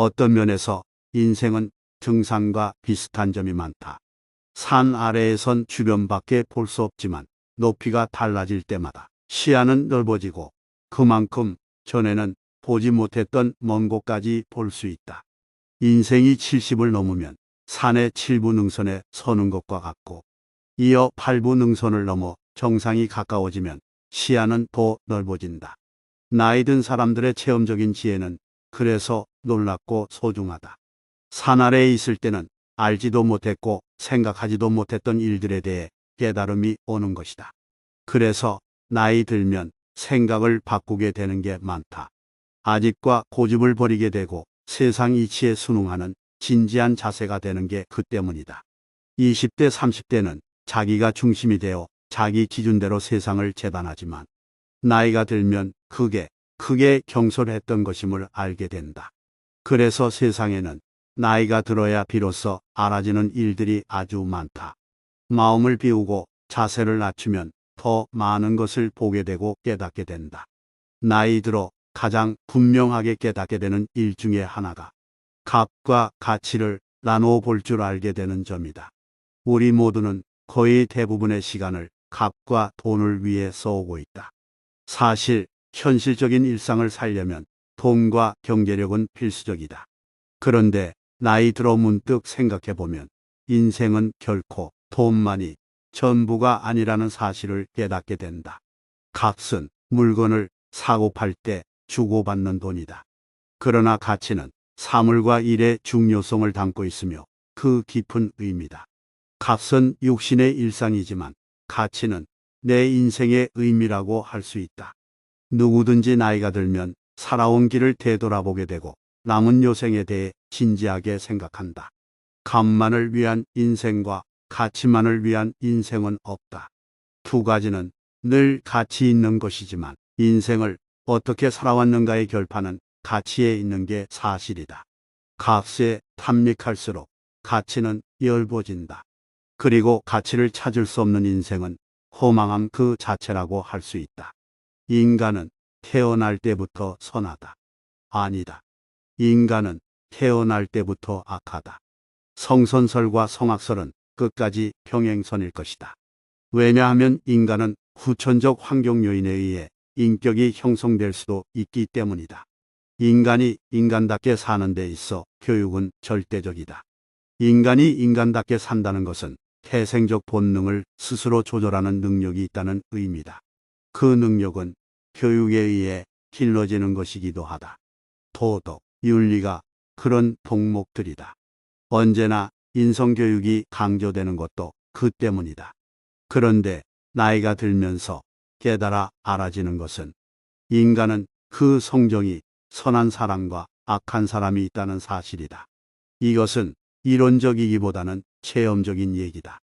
어떤 면에서 인생은 등산과 비슷한 점이 많다. 산 아래에선 주변밖에 볼 수 없지만 높이가 달라질 때마다 시야는 넓어지고 그만큼 전에는 보지 못했던 먼 곳까지 볼 수 있다. 인생이 70을 넘으면 산의 7부 능선에 서는 것과 같고 이어 8부 능선을 넘어 정상이 가까워지면 시야는 더 넓어진다. 나이 든 사람들의 체험적인 지혜는 그래서 놀랍고 소중하다. 산 아래에 있을 때는 알지도 못했고 생각하지도 못했던 일들에 대해 깨달음이 오는 것이다. 그래서 나이 들면 생각을 바꾸게 되는 게 많다. 아집과 고집을 버리게 되고 세상 이치에 순응하는 진지한 자세가 되는 게 그 때문이다. 20대, 30대는 자기가 중심이 되어 자기 기준대로 세상을 재단하지만 나이가 들면 그게 크게 경솔했던 것임을 알게 된다. 그래서 세상에는 나이가 들어야 비로소 알아지는 일들이 아주 많다. 마음을 비우고 자세를 낮추면 더 많은 것을 보게 되고 깨닫게 된다. 나이 들어 가장 분명하게 깨닫게 되는 일 중에 하나가 값과 가치를 나누어 볼 줄 알게 되는 점이다. 우리 모두는 거의 대부분의 시간을 값과 돈을 위해 써오고 있다. 사실 현실적인 일상을 살려면 돈과 경제력은 필수적이다. 그런데 나이 들어 문득 생각해 보면 인생은 결코 돈만이 전부가 아니라는 사실을 깨닫게 된다. 값은 물건을 사고 팔 때 주고받는 돈이다. 그러나 가치는 사물과 일의 중요성을 담고 있으며 그 깊은 의미다. 값은 육신의 일상이지만 가치는 내 인생의 의미라고 할 수 있다. 누구든지 나이가 들면 살아온 길을 되돌아보게 되고 남은 요생에 대해 진지하게 생각한다. 값만을 위한 인생과 가치만을 위한 인생은 없다. 두 가지는 늘 가치 있는 것이지만 인생을 어떻게 살아왔는가의 결판은 가치에 있는 게 사실이다. 값에 탐닉할수록 가치는 열버진다. 그리고 가치를 찾을 수 없는 인생은 허망함 그 자체라고 할 수 있다. 인간은 태어날 때부터 선하다. 아니다. 인간은 태어날 때부터 악하다. 성선설과 성악설은 끝까지 평행선일 것이다. 왜냐하면 인간은 후천적 환경 요인에 의해 인격이 형성될 수도 있기 때문이다. 인간이 인간답게 사는 데 있어 교육은 절대적이다. 인간이 인간답게 산다는 것은 태생적 본능을 스스로 조절하는 능력이 있다는 의미다. 그 능력은 교육에 의해 길러지는 것이기도 하다. 도덕, 윤리가 그런 동목들이다. 언제나 인성교육이 강조되는 것도 그 때문이다. 그런데 나이가 들면서 깨달아 알아지는 것은 인간은 그 성정이 선한 사람과 악한 사람이 있다는 사실이다. 이것은 이론적이기보다는 체험적인 얘기다.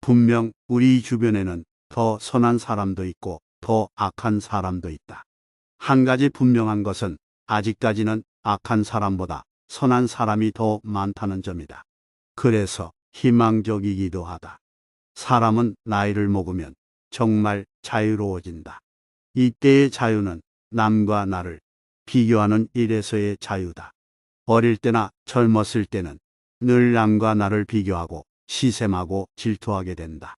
분명 우리 주변에는 더 선한 사람도 있고 더 악한 사람도 있다. 한 가지 분명한 것은 아직까지는 악한 사람보다 선한 사람이 더 많다는 점이다. 그래서 희망적이기도 하다. 사람은 나이를 먹으면 정말 자유로워진다. 이때의 자유는 남과 나를 비교하는 일에서의 자유다. 어릴 때나 젊었을 때는 늘 남과 나를 비교하고 시샘하고 질투하게 된다.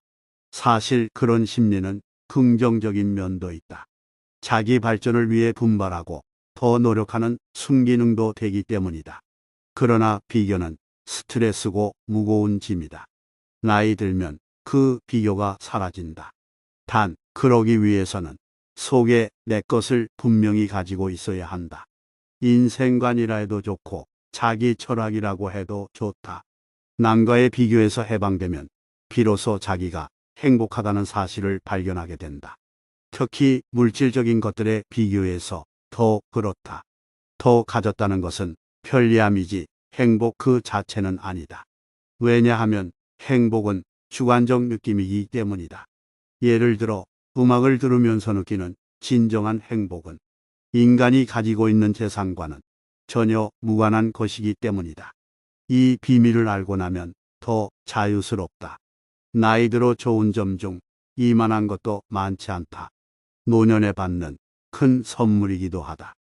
사실 그런 심리는 긍정적인 면도 있다. 자기 발전을 위해 분발하고 더 노력하는 순기능도 되기 때문이다. 그러나 비교는 스트레스고 무거운 짐이다. 나이 들면 그 비교가 사라진다. 단, 그러기 위해서는 속에 내 것을 분명히 가지고 있어야 한다. 인생관이라 해도 좋고 자기 철학이라고 해도 좋다. 남과의 비교에서 해방되면 비로소 자기가 행복하다는 사실을 발견하게 된다. 특히 물질적인 것들의 비교에서 더 그렇다. 더 가졌다는 것은 편리함이지 행복 그 자체는 아니다. 왜냐하면 행복은 주관적 느낌이기 때문이다. 예를 들어 음악을 들으면서 느끼는 진정한 행복은 인간이 가지고 있는 재산과는 전혀 무관한 것이기 때문이다. 이 비밀을 알고 나면 더 자유스럽다. 나이 들어 좋은 점 중 이만한 것도 많지 않다. 노년에 받는 큰 선물이기도 하다.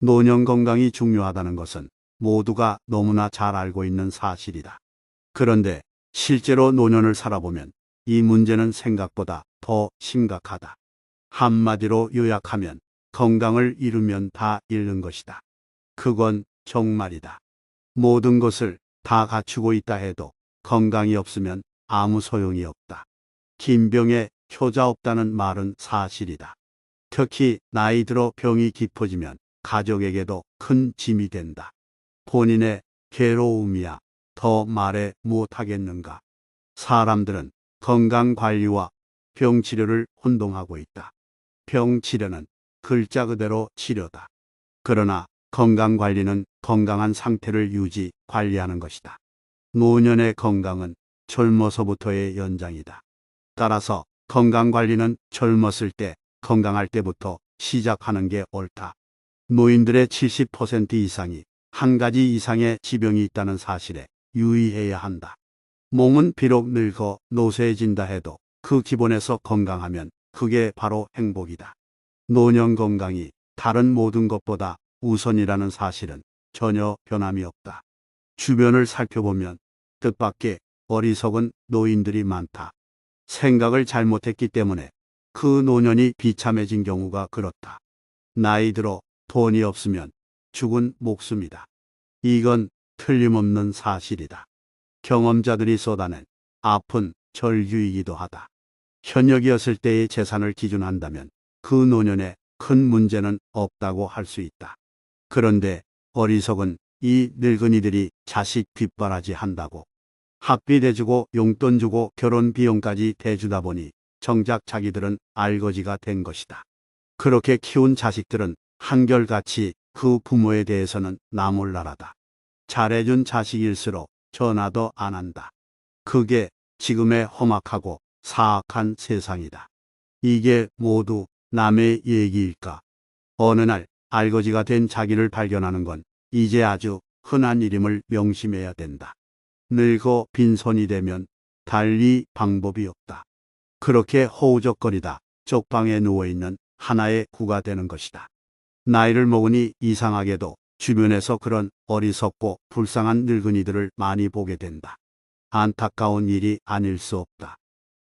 노년 건강이 중요하다는 것은 모두가 너무나 잘 알고 있는 사실이다. 그런데 실제로 노년을 살아보면 이 문제는 생각보다 더 심각하다. 한마디로 요약하면 건강을 잃으면 다 잃는 것이다. 그건 정말이다. 모든 것을 다 갖추고 있다 해도 건강이 없으면 아무 소용이 없다. 김병에 효자 없다는 말은 사실이다. 특히 나이 들어 병이 깊어지면 가족에게도 큰 짐이 된다. 본인의 괴로움이야 더 말해 못하겠는가. 사람들은 건강 관리와 병 치료를 혼동하고 있다. 병 치료는 글자 그대로 치료다. 그러나 건강 관리는 건강한 상태를 유지, 관리하는 것이다. 노년의 건강은 젊어서부터의 연장이다. 따라서 건강 관리는 젊었을 때, 건강할 때부터 시작하는 게 옳다. 노인들의 70% 이상이 한 가지 이상의 지병이 있다는 사실에 유의해야 한다. 몸은 비록 늙어 노쇠해진다 해도 그 기본에서 건강하면 그게 바로 행복이다. 노년 건강이 다른 모든 것보다 우선이라는 사실은 전혀 변함이 없다. 주변을 살펴보면 뜻밖의 어리석은 노인들이 많다. 생각을 잘못했기 때문에 그 노년이 비참해진 경우가 그렇다. 나이 들어 돈이 없으면 죽은 목숨이다. 이건 틀림없는 사실이다. 경험자들이 쏟아낸 아픈 절규이기도 하다. 현역이었을 때의 재산을 기준한다면 그 노년에 큰 문제는 없다고 할 수 있다. 그런데 어리석은 이 늙은이들이 자식 뒷바라지 한다고 학비 대주고 용돈 주고 결혼 비용까지 대주다 보니 정작 자기들은 알거지가 된 것이다. 그렇게 키운 자식들은 한결같이 그 부모에 대해서는 나몰라라다. 잘해준 자식일수록 전화도 안 한다. 그게 지금의 험악하고 사악한 세상이다. 이게 모두 남의 얘기일까? 어느 날 알거지가 된 자기를 발견하는 건 이제 아주 흔한 일임을 명심해야 된다. 늙어 빈손이 되면 달리 방법이 없다. 그렇게 허우적거리다 쪽방에 누워있는 하나의 구가 되는 것이다. 나이를 먹으니 이상하게도 주변에서 그런 어리석고 불쌍한 늙은이들을 많이 보게 된다. 안타까운 일이 아닐 수 없다.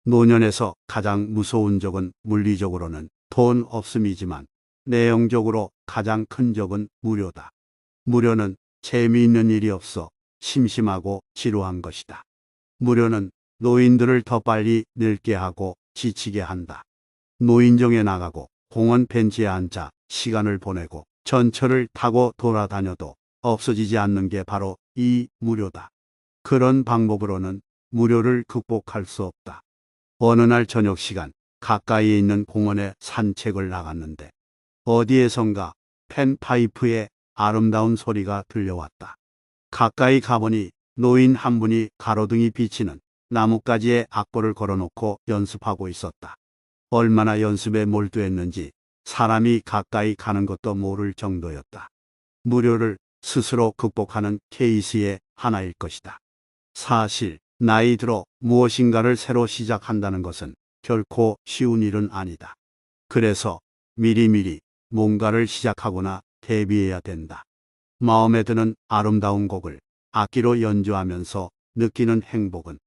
노년에서 가장 무서운 적은 물리적으로는 돈 없음이지만 내용적으로 가장 큰 적은 무료다. 무료는 재미있는 일이 없어 심심하고 지루한 것이다. 무료는 노인들을 더 빨리 늙게 하고 지치게 한다. 노인정에 나가고 공원 벤치에 앉아 시간을 보내고 전철을 타고 돌아다녀도 없어지지 않는 게 바로 이 무료다. 그런 방법으로는 무료를 극복할 수 없다. 어느 날 저녁 시간 가까이에 있는 공원에 산책을 나갔는데 어디에선가 펜파이프의 아름다운 소리가 들려왔다. 가까이 가보니 노인 한 분이 가로등이 비치는 나뭇가지에 악보를 걸어놓고 연습하고 있었다. 얼마나 연습에 몰두했는지 사람이 가까이 가는 것도 모를 정도였다. 무료를 스스로 극복하는 케이스의 하나일 것이다. 사실 나이 들어 무엇인가를 새로 시작한다는 것은 결코 쉬운 일은 아니다. 그래서 미리미리 뭔가를 시작하거나 대비해야 된다. 마음에 드는 아름다운 곡을 악기로 연주하면서 느끼는 행복은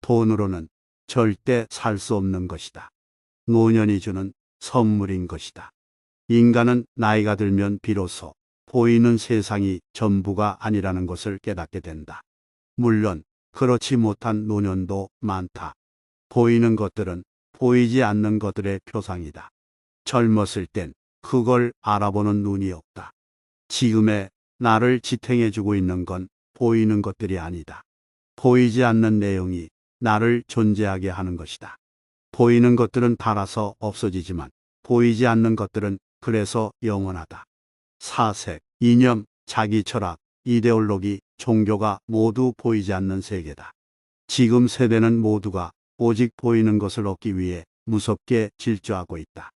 돈으로는 절대 살 수 없는 것이다. 노년이 주는 선물인 것이다. 인간은 나이가 들면 비로소 보이는 세상이 전부가 아니라는 것을 깨닫게 된다. 물론 그렇지 못한 노년도 많다. 보이는 것들은 보이지 않는 것들의 표상이다. 젊었을 땐 그걸 알아보는 눈이 없다. 지금의 나를 지탱해주고 있는 건 보이는 것들이 아니다. 보이지 않는 내용이 나를 존재하게 하는 것이다. 보이는 것들은 달아서 없어지지만 보이지 않는 것들은 그래서 영원하다. 사색, 이념, 자기 철학, 이데올로기, 종교가 모두 보이지 않는 세계다. 지금 세대는 모두가 오직 보이는 것을 얻기 위해 무섭게 질주하고 있다.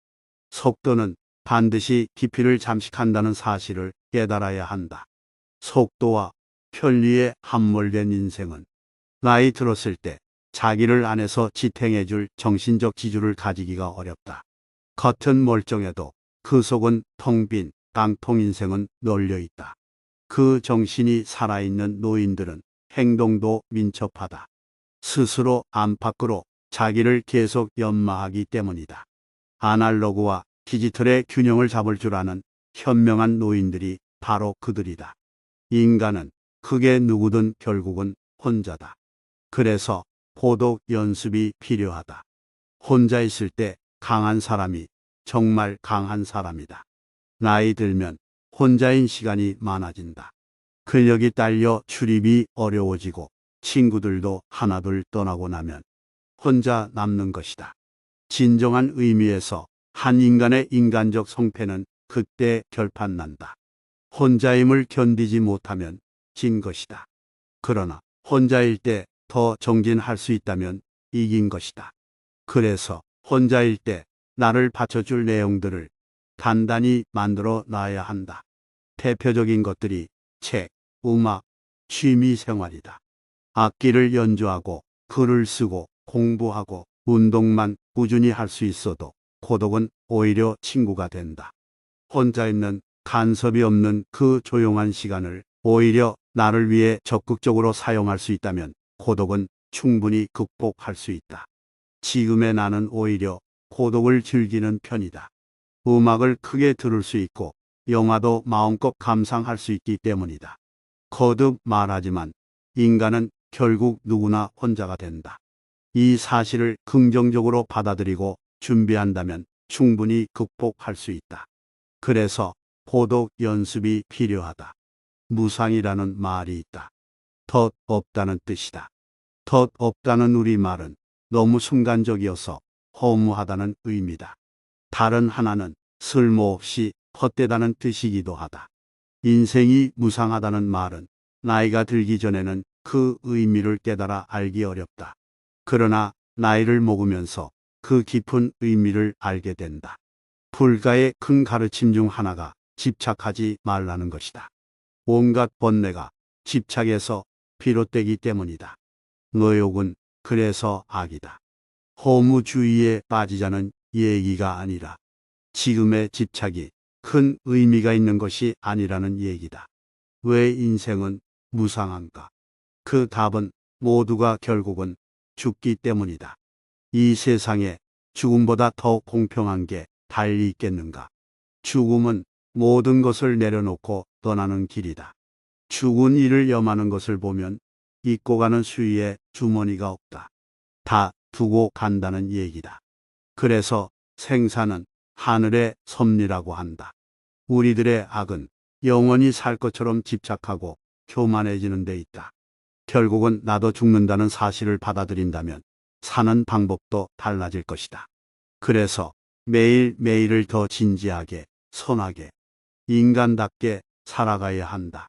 속도는 반드시 깊이를 잠식한다는 사실을 깨달아야 한다. 속도와 편리에 함몰된 인생은 나이 들었을 때 자기를 안에서 지탱해 줄 정신적 지주를 가지기가 어렵다. 겉은 멀쩡해도 그 속은 텅 빈 깡통 인생은 널려 있다. 그 정신이 살아있는 노인들은 행동도 민첩하다. 스스로 안팎으로 자기를 계속 연마하기 때문이다. 아날로그와 디지털의 균형을 잡을 줄 아는 현명한 노인들이 바로 그들이다. 인간은 그게 누구든 결국은 혼자다. 그래서 포독 연습이 필요하다. 혼자 있을 때 강한 사람이 정말 강한 사람이다. 나이 들면 혼자인 시간이 많아진다. 근력이 딸려 출입이 어려워지고 친구들도 하나둘 떠나고 나면 혼자 남는 것이다. 진정한 의미에서 한 인간의 인간적 성패는 그때 결판난다. 혼자임을 견디지 못하면 진 것이다. 그러나 혼자일 때 더 정진할 수 있다면 이긴 것이다. 그래서 혼자일 때 나를 받쳐줄 내용들을 단단히 만들어 놔야 한다. 대표적인 것들이 책, 음악, 취미 생활이다. 악기를 연주하고 글을 쓰고 공부하고 운동만 꾸준히 할 수 있어도 고독은 오히려 친구가 된다. 혼자 있는 간섭이 없는 그 조용한 시간을 오히려 나를 위해 적극적으로 사용할 수 있다면 고독은 충분히 극복할 수 있다. 지금의 나는 오히려 고독을 즐기는 편이다. 음악을 크게 들을 수 있고 영화도 마음껏 감상할 수 있기 때문이다. 거듭 말하지만 인간은 결국 누구나 혼자가 된다. 이 사실을 긍정적으로 받아들이고 준비한다면 충분히 극복할 수 있다. 그래서 고독 연습이 필요하다. 무상이라는 말이 있다. 덧 없다는 뜻이다. 덧 없다는 우리 말은 너무 순간적이어서 허무하다는 의미다. 다른 하나는 쓸모없이 헛되다는 뜻이기도 하다. 인생이 무상하다는 말은 나이가 들기 전에는 그 의미를 깨달아 알기 어렵다. 그러나 나이를 먹으면서 그 깊은 의미를 알게 된다. 불가의 큰 가르침 중 하나가 집착하지 말라는 것이다. 온갖 번뇌가 집착에서 비롯되기 때문이다. 의욕은 그래서 악이다. 허무주의에 빠지자는 얘기가 아니라 지금의 집착이 큰 의미가 있는 것이 아니라는 얘기다. 왜 인생은 무상한가? 그 답은 모두가 결국은 죽기 때문이다. 이 세상에 죽음보다 더 공평한 게 달리 있겠는가? 죽음은 모든 것을 내려놓고 떠나는 길이다. 죽은 이를 염하는 것을 보면 잊고 가는 수위에 주머니가 없다. 다 두고 간다는 얘기다. 그래서 생사는 하늘의 섭리라고 한다. 우리들의 악은 영원히 살 것처럼 집착하고 교만해지는 데 있다. 결국은 나도 죽는다는 사실을 받아들인다면 사는 방법도 달라질 것이다. 그래서 매일매일을 더 진지하게, 선하게, 인간답게 살아가야 한다.